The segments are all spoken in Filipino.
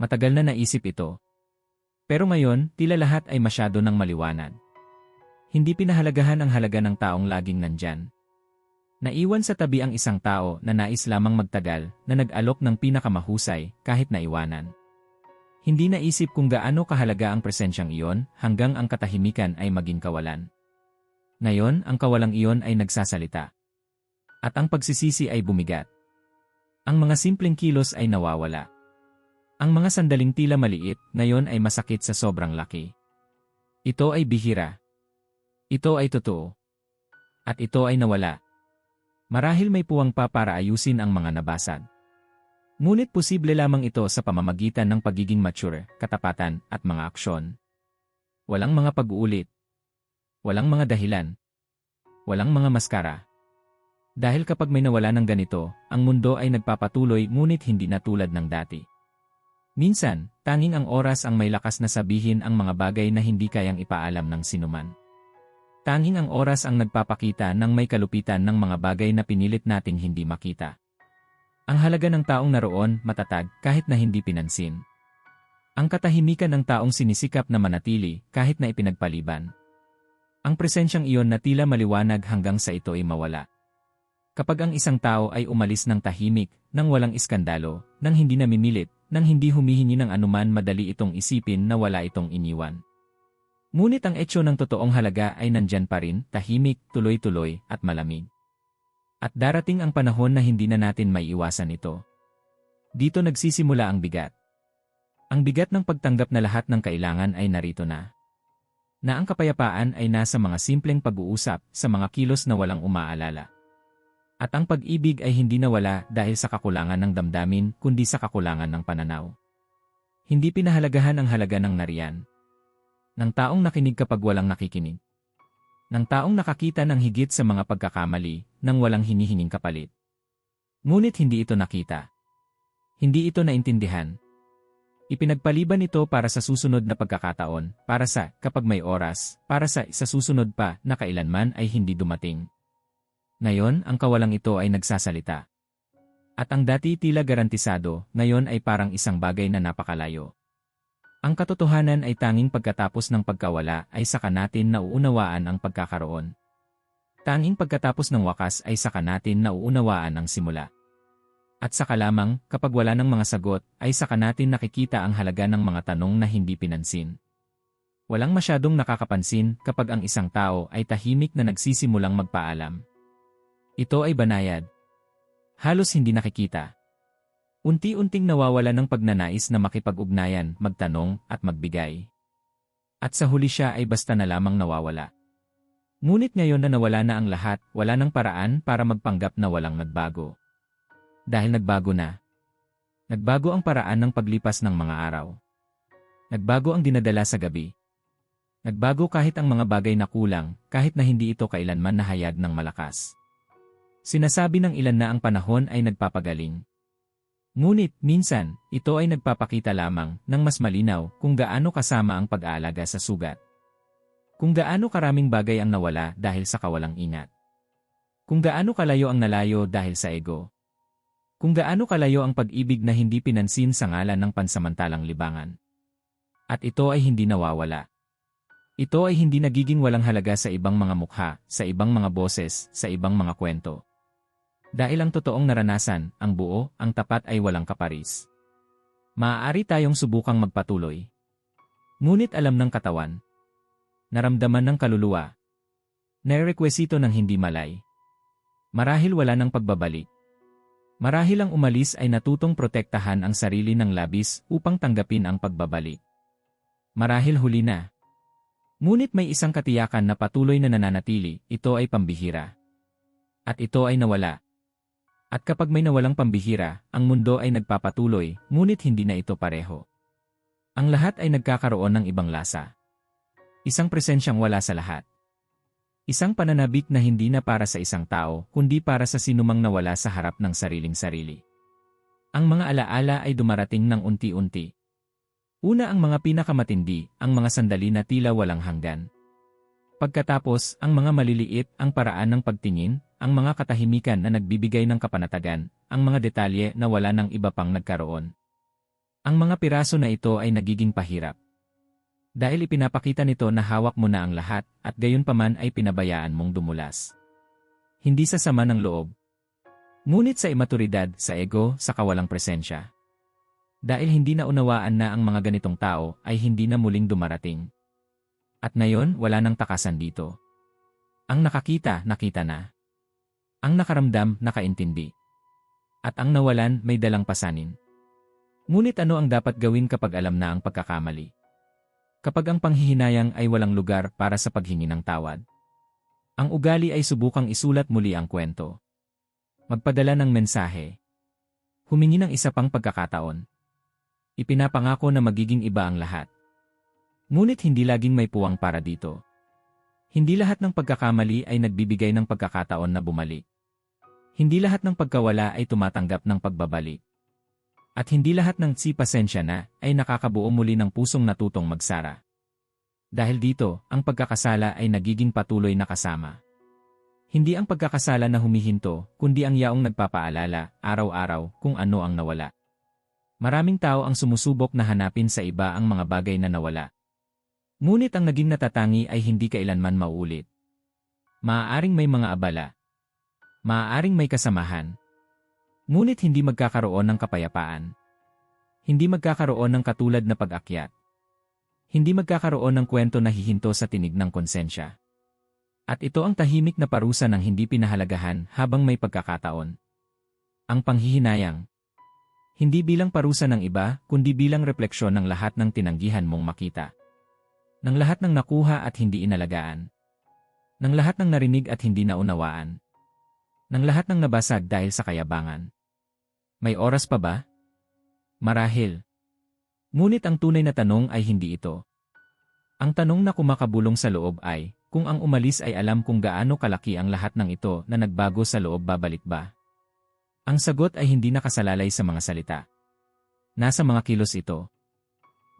Matagal na naisip ito. Pero ngayon, tila lahat ay masyado ng maliwanag. Hindi pinahalagahan ang halaga ng taong laging nandyan. Naiwan sa tabi ang isang tao na nais lamang magtagal na nag-alok ng pinakamahusay kahit naiwanan. Hindi naisip kung gaano kahalaga ang presensyang iyon hanggang ang katahimikan ay maging kawalan. Ngayon, ang kawalang iyon ay nagsasalita. At ang pagsisisi ay bumigat. Ang mga simpleng kilos ay nawawala. Ang mga sandaling tila maliit, ngayon ay masakit sa sobrang laki. Ito ay bihira. Ito ay totoo. At ito ay nawala. Marahil may puwang pa para ayusin ang mga nabasag. Ngunit posible lamang ito sa pamamagitan ng pagiging mature, katapatan, at mga aksyon. Walang mga pag-uulit. Walang mga dahilan. Walang mga maskara. Dahil kapag may nawala ng ganito, ang mundo ay nagpapatuloy ngunit hindi na tulad ng dati. Minsan, tanging ang oras ang may lakas na sabihin ang mga bagay na hindi kayang ipaalam ng sinuman. Tanging ang oras ang nagpapakita ng may kalupitan ng mga bagay na pinilit nating hindi makita. Ang halaga ng taong naroon, matatag, kahit na hindi pinansin. Ang katahimikan ng taong sinisikap na manatili, kahit na ipinagpaliban. Ang presensyang iyon na tila maliwanag hanggang sa ito ay mawala. Kapag ang isang tao ay umalis ng tahimik, nang walang iskandalo, nang hindi namimilit, nang hindi humihingi ng anuman madali itong isipin na wala itong iniwan. Ngunit ang etsyo ng totoong halaga ay nandyan pa rin, tahimik, tuloy-tuloy, at malamig. At darating ang panahon na hindi na natin may iwasan ito. Dito nagsisimula ang bigat. Ang bigat ng pagtanggap na lahat ng kailangan ay narito na. Na ang kapayapaan ay nasa mga simpleng pag-uusap sa mga kilos na walang umaalala. At ang pag-ibig ay hindi nawala dahil sa kakulangan ng damdamin kundi sa kakulangan ng pananaw. Hindi pinahalagahan ang halaga ng nariyan. Ng taong nakinig kapag walang nakikinig ng taong nakakita ng higit sa mga pagkakamali nang walang hinihinging kapalit. Ngunit hindi ito nakita. Hindi ito naintindihan. Ipinagpaliban ito para sa susunod na pagkakataon, para sa kapag may oras, para sa sa susunod pa na kailanman ay hindi dumating. Ngayon, ang kawalang ito ay nagsasalita. At ang dati tila garantisado, ngayon ay parang isang bagay na napakalayo. Ang katotohanan ay tanging pagkatapos ng pagkawala ay saka natin nauunawaan ang pagkakaroon. Tanging pagkatapos ng wakas ay saka natin nauunawaan ang simula. At saka lamang, kapag wala ng mga sagot, ay saka natin nakikita ang halaga ng mga tanong na hindi pinansin. Walang masyadong nakakapansin kapag ang isang tao ay tahimik na nagsisimulang magpaalam. Ito ay banayad. Halos hindi nakikita. Unti-unting nawawala ng pagnanais na makipag-ugnayan, magtanong, at magbigay. At sa huli siya ay basta na lamang nawawala. Ngunit ngayon na nawala na ang lahat, wala ng paraan para magpanggap na walang nagbago. Dahil nagbago na. Nagbago ang paraan ng paglipas ng mga araw. Nagbago ang dinadala sa gabi. Nagbago kahit ang mga bagay na kulang, kahit na hindi ito kailanman nahayag ng malakas. Sinasabi ng ilan na ang panahon ay nagpapagaling. Ngunit, minsan, ito ay nagpapakita lamang ng mas malinaw kung gaano kasama ang pag-aalaga sa sugat. Kung gaano karaming bagay ang nawala dahil sa kawalang ingat. Kung gaano kalayo ang nalayo dahil sa ego. Kung gaano kalayo ang pag-ibig na hindi pinansin sa ngalan ng pansamantalang libangan. At ito ay hindi nawawala. Ito ay hindi nagiging walang halaga sa ibang mga mukha, sa ibang mga boses, sa ibang mga kwento. Dahil ang totoong naranasan, ang buo, ang tapat ay walang kaparis. Maaari tayong subukang magpatuloy. Ngunit alam ng katawan. Naramdaman ng kaluluwa. Nairekwesito ng hindi malay. Marahil wala ng pagbabalik. Marahil ang umalis ay natutong protektahan ang sarili ng labis upang tanggapin ang pagbabalik. Marahil huli na. Ngunit may isang katiyakan na patuloy na nananatili, ito ay pambihira. At ito ay nawala. At kapag may nawalang pambihira, ang mundo ay nagpapatuloy, ngunit hindi na ito pareho. Ang lahat ay nagkakaroon ng ibang lasa. Isang presensyang wala sa lahat. Isang pananabik na hindi na para sa isang tao, kundi para sa sinumang nawala sa harap ng sariling sarili. Ang mga alaala ay dumarating ng unti-unti. Una ang mga pinakamatindi, ang mga sandali na tila walang hanggan. Pagkatapos, ang mga maliliit, ang paraan ng pagtingin, ang mga katahimikan na nagbibigay ng kapanatagan, ang mga detalye na wala ng iba pang nagkaroon. Ang mga piraso na ito ay nagiging pahirap. Dahil ipinapakita nito na hawak mo na ang lahat at gayon paman ay pinabayaan mong dumulas. Hindi sa sama ng loob. Ngunit sa imaturidad, sa ego, sa kawalang presensya. Dahil hindi na unawaan na ang mga ganitong tao ay hindi na muling dumarating. At ngayon, wala nang takasan dito. Ang nakakita, nakita na. Ang nakaramdam, nakaintindi. At ang nawalan, may dalang pasanin. Ngunit ano ang dapat gawin kapag alam na ang pagkakamali? Kapag ang panghihinayang ay walang lugar para sa paghingi ng tawad. Ang ugali ay subukang isulat muli ang kwento. Magpadala ng mensahe. Humingi ng isa pang pagkakataon. Ipinapangako na magiging iba ang lahat. Ngunit hindi laging may puwang para dito. Hindi lahat ng pagkakamali ay nagbibigay ng pagkakataon na bumalik. Hindi lahat ng pagkawala ay tumatanggap ng pagbabalik. At hindi lahat ng si pasensya na ay nakakabuo muli ng pusong natutong magsara. Dahil dito, ang pagkakasala ay nagiging patuloy na kasama. Hindi ang pagkakasala na humihinto, kundi ang yaong nagpapaalala, araw-araw, kung ano ang nawala. Maraming tao ang sumusubok na hanapin sa iba ang mga bagay na nawala. Ngunit ang naging natatangi ay hindi kailanman mauulit. Maaaring may mga abala. Maaaring may kasamahan. Ngunit hindi magkakaroon ng kapayapaan. Hindi magkakaroon ng katulad na pag-akyat. Hindi magkakaroon ng kwento na hihinto sa tinig ng konsensya. At ito ang tahimik na parusa ng hindi pinahalagahan habang may pagkakataon. Ang panghihinayang. Hindi bilang parusa ng iba, kundi bilang refleksyon ng lahat ng tinanggihan mong makita. Ng lahat ng nakuha at hindi inalagaan. Ng lahat ng narinig at hindi naunawaan. Ng lahat ng nabasag dahil sa kayabangan. May oras pa ba? Marahil. Ngunit ang tunay na tanong ay hindi ito. Ang tanong na kumakabulong sa loob ay, kung ang umalis ay alam kung gaano kalaki ang lahat ng ito na nagbago sa loob babalik ba? Ang sagot ay hindi nakasalalay sa mga salita. Nasa mga kilos ito.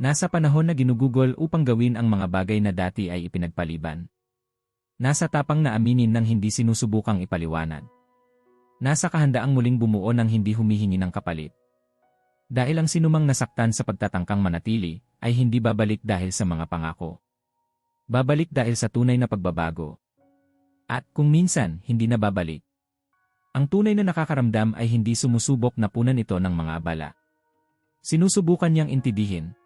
Nasa panahon na ginugugol upang gawin ang mga bagay na dati ay ipinagpaliban. Nasa tapang na aminin ng hindi sinusubukang ipaliwanag. Nasa kahandaang muling bumuo ng hindi humihingi ng kapalit. Dahil ang sinumang nasaktan sa pagtatangkang manatili, ay hindi babalik dahil sa mga pangako. Babalik dahil sa tunay na pagbabago. At kung minsan, hindi na babalik. Ang tunay na nakakaramdam ay hindi sumusubok na punan ito ng mga abala. Sinusubukan niyang intidihin.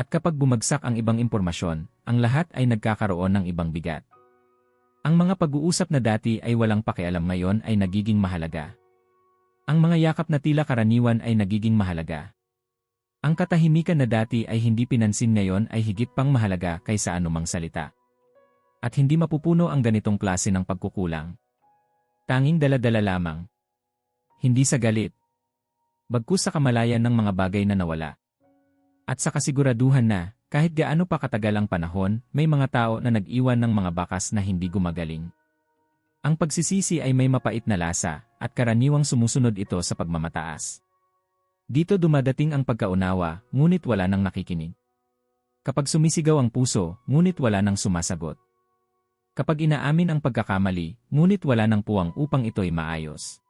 At kapag bumagsak ang ibang impormasyon, ang lahat ay nagkakaroon ng ibang bigat. Ang mga pag-uusap na dati ay walang pakialam ngayon ay nagiging mahalaga. Ang mga yakap na tila karaniwan ay nagiging mahalaga. Ang katahimikan na dati ay hindi pinansin ngayon ay higit pang mahalaga kaysa anumang salita. At hindi mapupuno ang ganitong klase ng pagkukulang. Tanging daladala lamang. Hindi sa galit. Bagkus sa kamalayan ng mga bagay na nawala. At sa kasiguraduhan na, kahit gaano pa katagal ang panahon, may mga tao na nag-iwan ng mga bakas na hindi gumagaling. Ang pagsisisi ay may mapait na lasa, at karaniwang sumusunod ito sa pagmamataas. Dito dumadating ang pagkaunawa, ngunit wala nang nakikinig. Kapag sumisigaw ang puso, ngunit wala nang sumasagot. Kapag inaamin ang pagkakamali, ngunit wala nang puwang upang ito'y maayos.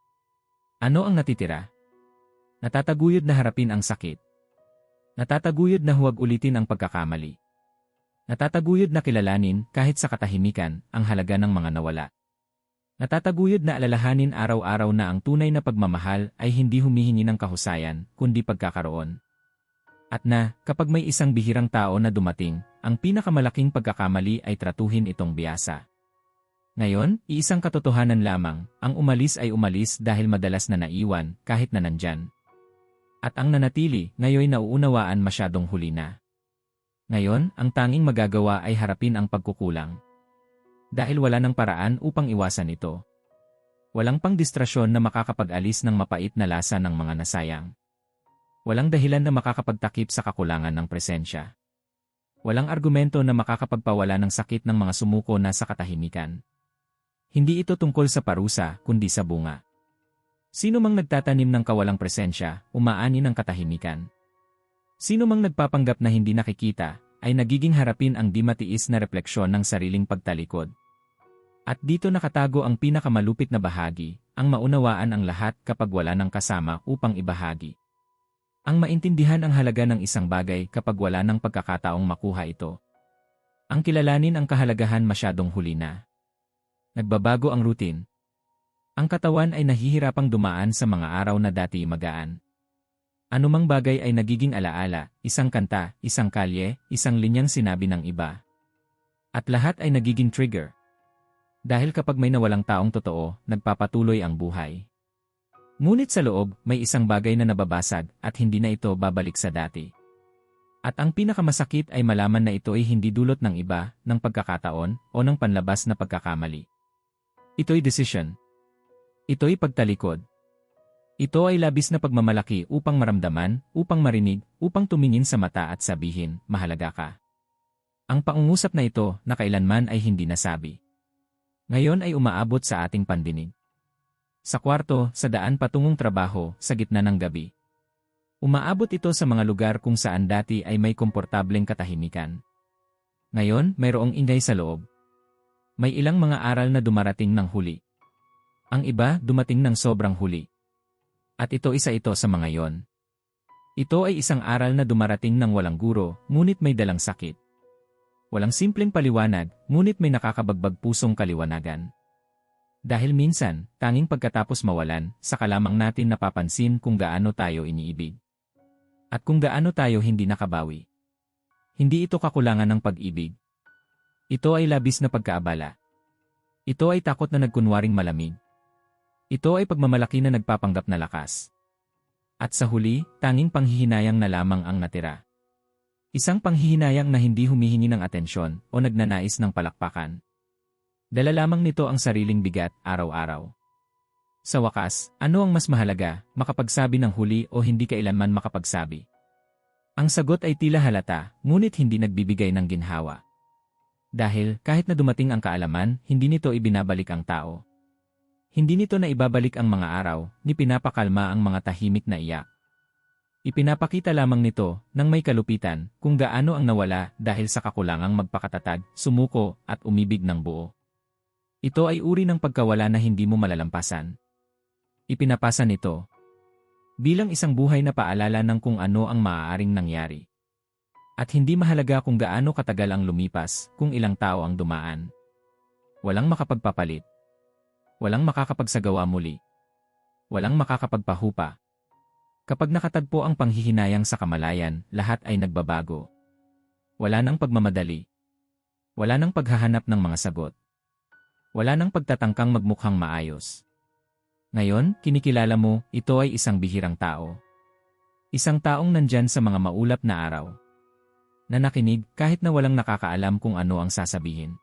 Ano ang natitira? Natataguyod na harapin ang sakit, Natataguyod na huwag ulitin ang pagkakamali. Natataguyod na kilalanin, kahit sa katahimikan, ang halaga ng mga nawala. Natataguyod na alalahanin araw-araw na ang tunay na pagmamahal ay hindi humihingi ng kahusayan, kundi pagkakaroon. At na, kapag may isang bihirang tao na dumating, ang pinakamalaking pagkakamali ay tratuhin itong biyasa. Ngayon, iisang katotohanan lamang, ang umalis ay umalis dahil madalas na naiwan, kahit na nandyan. At ang nanatili, ngayon nauunawaan masyadong huli na. Ngayon, ang tanging magagawa ay harapin ang pagkukulang. Dahil wala ng paraan upang iwasan ito. Walang pang distrasyon na makakapag-alis ng mapait na lasa ng mga nasayang. Walang dahilan na makakapagtakip sa kakulangan ng presensya. Walang argumento na makakapagpawala ng sakit ng mga sumuko na sa katahimikan. Hindi ito tungkol sa parusa, kundi sa bunga. Sino mang nagtatanim ng kawalang presensya, umaani ng katahimikan. Sino mang nagpapanggap na hindi nakikita, ay nagiging harapin ang di matiis na refleksyon ng sariling pagtalikod. At dito nakatago ang pinakamalupit na bahagi, ang maunawaan ang lahat kapag wala ng kasama upang ibahagi. Ang maintindihan ang halaga ng isang bagay kapag wala ng pagkakataong makuha ito. Ang kilalanin ang kahalagahan masyadong huli na. Nagbabago ang routine. Ang katawan ay nahihirapang dumaan sa mga araw na dati magaan. Anumang bagay ay nagiging alaala, isang kanta, isang kalye, isang linyang sinabi ng iba. At lahat ay nagiging trigger. Dahil kapag may nawalang taong totoo, nagpapatuloy ang buhay. Ngunit sa loob, may isang bagay na nababasag at hindi na ito babalik sa dati. At ang pinakamasakit ay malaman na ito ay hindi dulot ng iba, ng pagkakataon, o ng panlabas na pagkakamali. Ito'y decision. Ito'y pagtalikod. Ito ay labis na pagmamalaki upang maramdaman, upang marinig, upang tumingin sa mata at sabihin, mahalaga ka. Ang pangungusap na ito na kailanman ay hindi nasabi. Ngayon ay umaabot sa ating pandinig. Sa kwarto, sa daan patungong trabaho, sa gitna ng gabi. Umaabot ito sa mga lugar kung saan dati ay may komportableng katahimikan. Ngayon, mayroong ingay sa loob. May ilang mga aral na dumarating ng huli. Ang iba, dumating ng sobrang huli. At ito isa ito sa mga yon. Ito ay isang aral na dumarating ng walang guro, ngunit may dalang sakit. Walang simpleng paliwanag, ngunit may nakakabagbag pusong kaliwanagan. Dahil minsan, tanging pagkatapos mawalan, saka lamang natin napapansin kung gaano tayo iniibig. At kung gaano tayo hindi nakabawi. Hindi ito kakulangan ng pag-ibig. Ito ay labis na pagkaabala. Ito ay takot na nagkunwaring malamig. Ito ay pagmamalaki na nagpapanggap na lakas. At sa huli, tanging panghihinayang na lamang ang natira. Isang panghihinayang na hindi humihingi ng atensyon o nagnanais ng palakpakan. Dala lamang nito ang sariling bigat araw-araw. Sa wakas, ano ang mas mahalaga, makapagsabi ng huli o hindi kailanman makapagsabi? Ang sagot ay tila halata, ngunit hindi nagbibigay ng ginhawa. Dahil, kahit na dumating ang kaalaman, hindi nito ibinabalik ang tao. Hindi nito na ibabalik ang mga araw, ni pinapakalma ang mga tahimik na iyak. Ipinapakita lamang nito, ng may kalupitan, kung gaano ang nawala dahil sa kakulangang magpakatatag, sumuko, at umibig ng buo. Ito ay uri ng pagkawala na hindi mo malalampasan. Ipinapasa nito bilang isang buhay na paalala ng kung ano ang maaaring nangyari. At hindi mahalaga kung gaano katagal ang lumipas, kung ilang tao ang dumaan. Walang makapagpapalit. Walang makakapagsagawa muli. Walang makakapagpahupa. Kapag nakatagpo ang panghihinayang sa kamalayan, lahat ay nagbabago. Wala nang pagmamadali. Wala nang paghahanap ng mga sagot. Wala nang pagtatangkang magmukhang maayos. Ngayon, kinikilala mo, ito ay isang bihirang tao. Isang taong nandyan sa mga maulap na araw. Na nakinig kahit na walang nakakaalam kung ano ang sasabihin.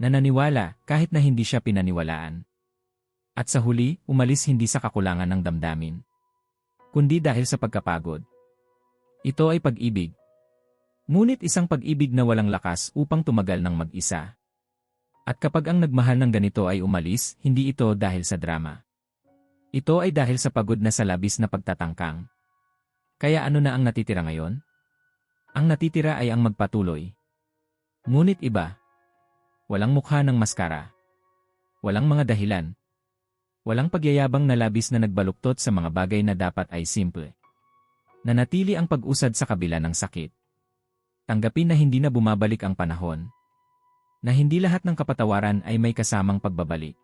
Na naniwala kahit na hindi siya pinaniwalaan. At sa huli, umalis hindi sa kakulangan ng damdamin. Kundi dahil sa pagkapagod. Ito ay pag-ibig. Ngunit isang pag-ibig na walang lakas upang tumagal ng mag-isa. At kapag ang nagmahal ng ganito ay umalis, hindi ito dahil sa drama. Ito ay dahil sa pagod na sa labis na pagtatangkang. Kaya ano na ang natitira ngayon? Ang natitira ay ang magpatuloy. Ngunit iba. Walang mukha ng maskara. Walang mga dahilan. Walang pagyayabang na labis na nagbaluktot sa mga bagay na dapat ay simple. Nanatili ang pag-usad sa kabila ng sakit. Tanggapin na hindi na bumabalik ang panahon. Na hindi lahat ng kapatawaran ay may kasamang pagbabalik.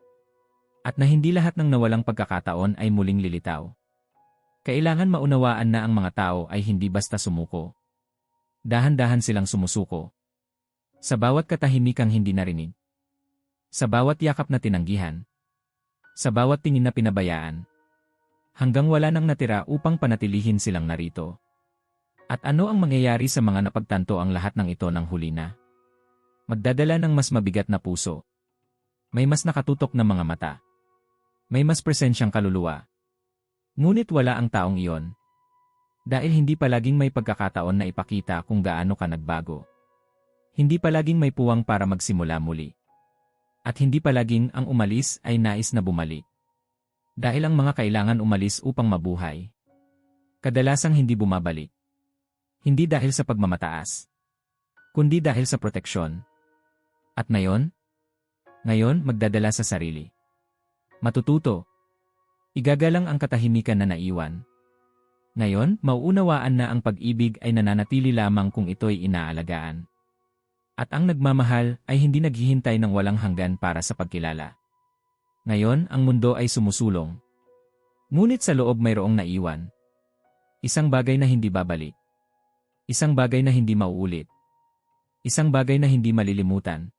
At na hindi lahat ng nawalang pagkakataon ay muling lilitaw. Kailangan maunawaan na ang mga tao ay hindi basta sumuko. Dahan-dahan silang sumusuko. Sa bawat katahimikang hindi narinig. Sa bawat yakap na tinanggihan. Sa bawat tingin na pinabayaan. Hanggang wala nang natira upang panatilihin silang narito. At ano ang mangyayari sa mga napagtanto ang lahat ng ito ng huli na? Magdadala ng mas mabigat na puso. May mas nakatutok na mga mata. May mas presensyang kaluluwa. Ngunit wala ang taong iyon. Dahil hindi palaging may pagkakataon na ipakita kung gaano ka nagbago. Hindi palaging may puwang para magsimula muli. At hindi palaging ang umalis ay nais na bumalik. Dahil ang mga kailangan umalis upang mabuhay. Kadalasang hindi bumabalik. Hindi dahil sa pagmamataas. Kundi dahil sa proteksyon. At ngayon? Ngayon magdadala sa sarili. Matututo. Igagalang ang katahimikan na naiwan. Ngayon, mauunawaan na ang pag-ibig ay nananatili lamang kung ito'y inaalagaan. At ang nagmamahal ay hindi naghihintay ng walang hanggan para sa pagkilala. Ngayon, ang mundo ay sumusulong. Ngunit sa loob mayroong naiwan. Isang bagay na hindi babalik. Isang bagay na hindi mauulit. Isang bagay na hindi malilimutan.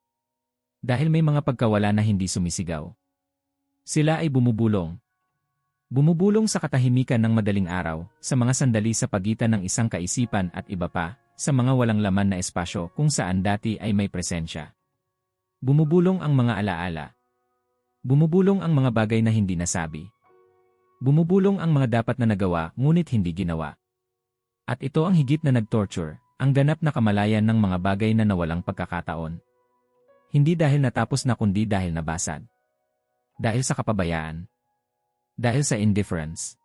Dahil may mga pagkawala na hindi sumisigaw. Sila ay bumubulong. Bumubulong sa katahimikan ng madaling araw, sa mga sandali sa pagitan ng isang kaisipan at iba pa, sa mga walang laman na espasyo kung saan dati ay may presensya. Bumubulong ang mga alaala. Bumubulong ang mga bagay na hindi nasabi. Bumubulong ang mga dapat na nagawa ngunit hindi ginawa. At ito ang higit na nag-torture, ang ganap na kamalayan ng mga bagay na nawalang pagkakataon. Hindi dahil natapos na kundi dahil nabasad. Dahil sa kapabayaan. Dahil sa indifference.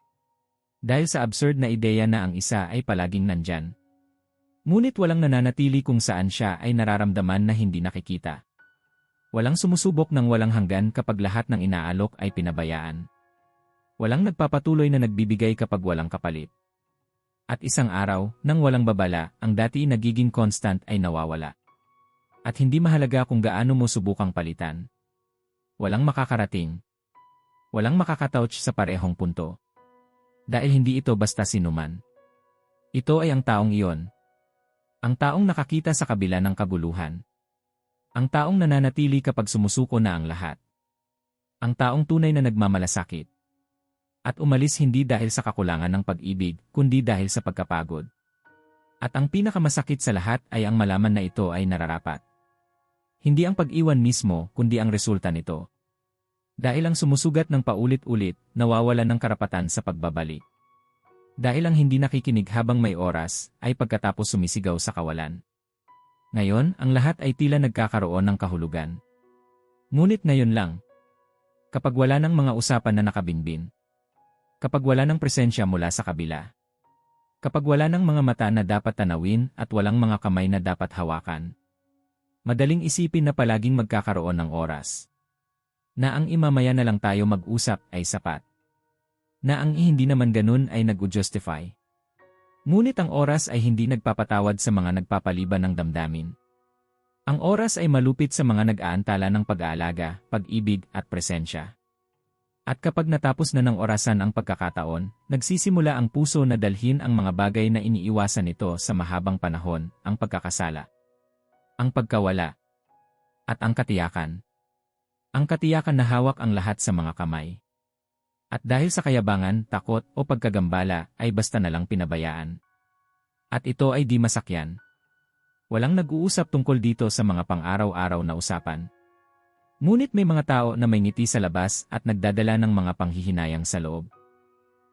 Dahil sa absurd na ideya na ang isa ay palaging nandyan. Ngunit walang nananatili kung saan siya ay nararamdaman na hindi nakikita. Walang sumusubok ng walang hanggan kapag lahat ng inaalok ay pinabayaan. Walang nagpapatuloy na nagbibigay kapag walang kapalit. At isang araw, nang walang babala, ang dati nagiging constant ay nawawala. At hindi mahalaga kung gaano mo subukang palitan. Walang makakarating. Walang makakatouch sa parehong punto. Dahil hindi ito basta sinuman. Ito ay ang taong iyon. Ang taong nakakita sa kabila ng kabuluhan. Ang taong nananatili kapag sumusuko na ang lahat. Ang taong tunay na nagmamalasakit. At umalis hindi dahil sa kakulangan ng pag-ibig, kundi dahil sa pagkapagod. At ang pinakamasakit sa lahat ay ang malaman na ito ay nararapat. Hindi ang pag-iwan mismo, kundi ang resulta nito. Dahil ang sumusugat ng paulit-ulit, nawawalan ng karapatan sa pagbabalik. Dahil ang hindi nakikinig habang may oras, ay pagkatapos sumisigaw sa kawalan. Ngayon, ang lahat ay tila nagkakaroon ng kahulugan. Ngunit ngayon lang, kapag wala ng mga usapan na nakabinbin, Kapag wala ng presensya mula sa kabila. Kapag wala ng mga mata na dapat tanawin at walang mga kamay na dapat hawakan. Madaling isipin na palaging magkakaroon ng oras. Na ang imamaya na lang tayo mag-usap ay sapat. Na ang hindi naman ganun ay nag-justify. Ngunit ang oras ay hindi nagpapatawad sa mga nagpapaliban ng damdamin. Ang oras ay malupit sa mga nag-aantala ng pag-aalaga, pag-ibig at presensya. At kapag natapos na ng orasan ang pagkakataon, nagsisimula ang puso na dalhin ang mga bagay na iniiwasan nito sa mahabang panahon, ang pagkakasala, ang pagkawala, at ang katiyakan. Ang katiyakan na hawak ang lahat sa mga kamay. At dahil sa kayabangan, takot o pagkagambala ay basta na lang pinabayaan. At ito ay di masakyan. Walang nag-uusap tungkol dito sa mga pang-araw-araw na usapan. Ngunit may mga tao na may ngiti sa labas at nagdadala ng mga panghihinayang sa loob.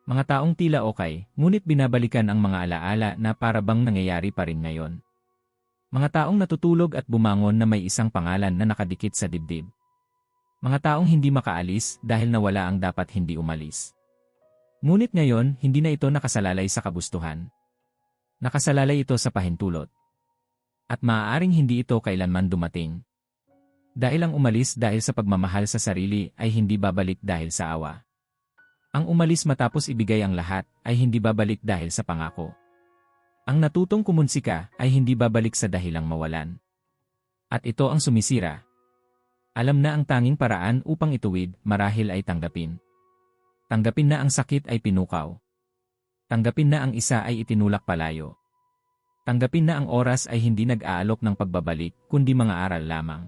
Mga taong tila okay, ngunit binabalikan ang mga alaala na para bang nangyayari pa rin ngayon. Mga taong natutulog at bumangon na may isang pangalan na nakadikit sa dibdib. Mga taong hindi makaalis dahil nawala ang dapat hindi umalis. Ngunit ngayon, hindi na ito nakasalalay sa kabustuhan. Nakasalalay ito sa pahintulot. At maaaring hindi ito kailanman dumating. Dahil ang umalis dahil sa pagmamahal sa sarili ay hindi babalik dahil sa awa. Ang umalis matapos ibigay ang lahat ay hindi babalik dahil sa pangako. Ang natutong kumunsika ay hindi babalik sa dahilang mawalan. At ito ang sumisira. Alam na ang tanging paraan upang ituwid, marahil ay tanggapin. Tanggapin na ang sakit ay pinukaw. Tanggapin na ang isa ay itinulak palayo. Tanggapin na ang oras ay hindi nag-aalok ng pagbabalik, kundi mga aral lamang.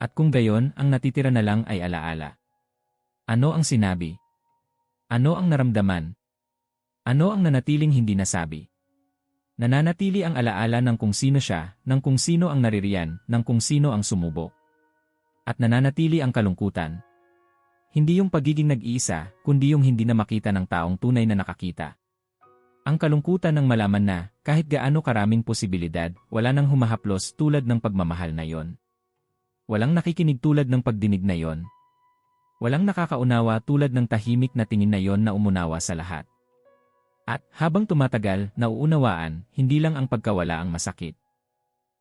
At kung gayon, ang natitira na lang ay alaala. Ano ang sinabi? Ano ang naramdaman? Ano ang nanatiling hindi nasabi? Nananatili ang alaala ng kung sino siya, ng kung sino ang naririyan, ng kung sino ang sumubok. At nananatili ang kalungkutan. Hindi yung pagiging nag-iisa, kundi yung hindi na makita ng taong tunay na nakakita. Ang kalungkutan ng malaman na, kahit gaano karaming posibilidad, wala nang humahaplos tulad ng pagmamahal na yon. Walang nakikinig tulad ng pagdinig na yon. Walang nakakaunawa tulad ng tahimik na tingin na yon na umunawa sa lahat. At habang tumatagal, nauunawaan, hindi lang ang pagkawala ang masakit.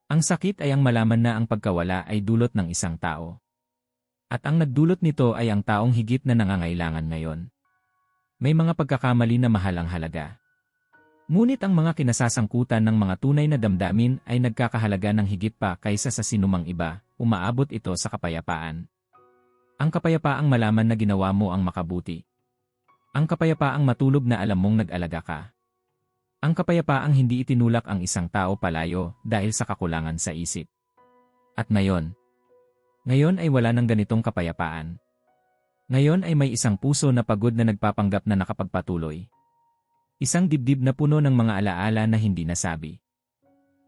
Ang sakit ay ang malaman na ang pagkawala ay dulot ng isang tao. At ang nagdulot nito ay ang taong higit na nangangailangan ngayon. May mga pagkakamali na mahal ang halaga. Ngunit ang mga kinasasangkutan ng mga tunay na damdamin ay nagkakahalaga ng higit pa kaysa sa sinumang iba, umaabot ito sa kapayapaan. Ang kapayapaang malaman na ginawa mo ang makabuti. Ang kapayapaang matulog na alam mong nag-alaga ka. Ang kapayapaang hindi itinulak ang isang tao palayo dahil sa kakulangan sa isip. At ngayon, ngayon ay wala ng ganitong kapayapaan. Ngayon ay may isang puso na pagod na nagpapanggap na nakapagpatuloy. Isang dibdib na puno ng mga alaala na hindi nasabi.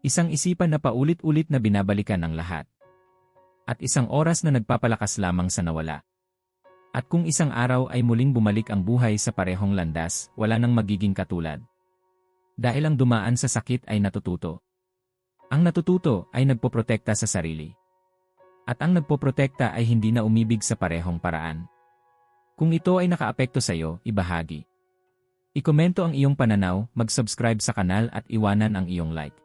Isang isipan na paulit-ulit na binabalikan ng lahat. At isang oras na nagpapalakas lamang sa nawala. At kung isang araw ay muling bumalik ang buhay sa parehong landas, wala nang magiging katulad. Dahil ang dumaan sa sakit ay natututo. Ang natututo ay nagpoprotekta sa sarili. At ang nagpoprotekta ay hindi na umibig sa parehong paraan. Kung ito ay nakaapekto sa iyo, ibahagi. Ikomento ang iyong pananaw, mag-subscribe sa kanal at iwanan ang iyong like.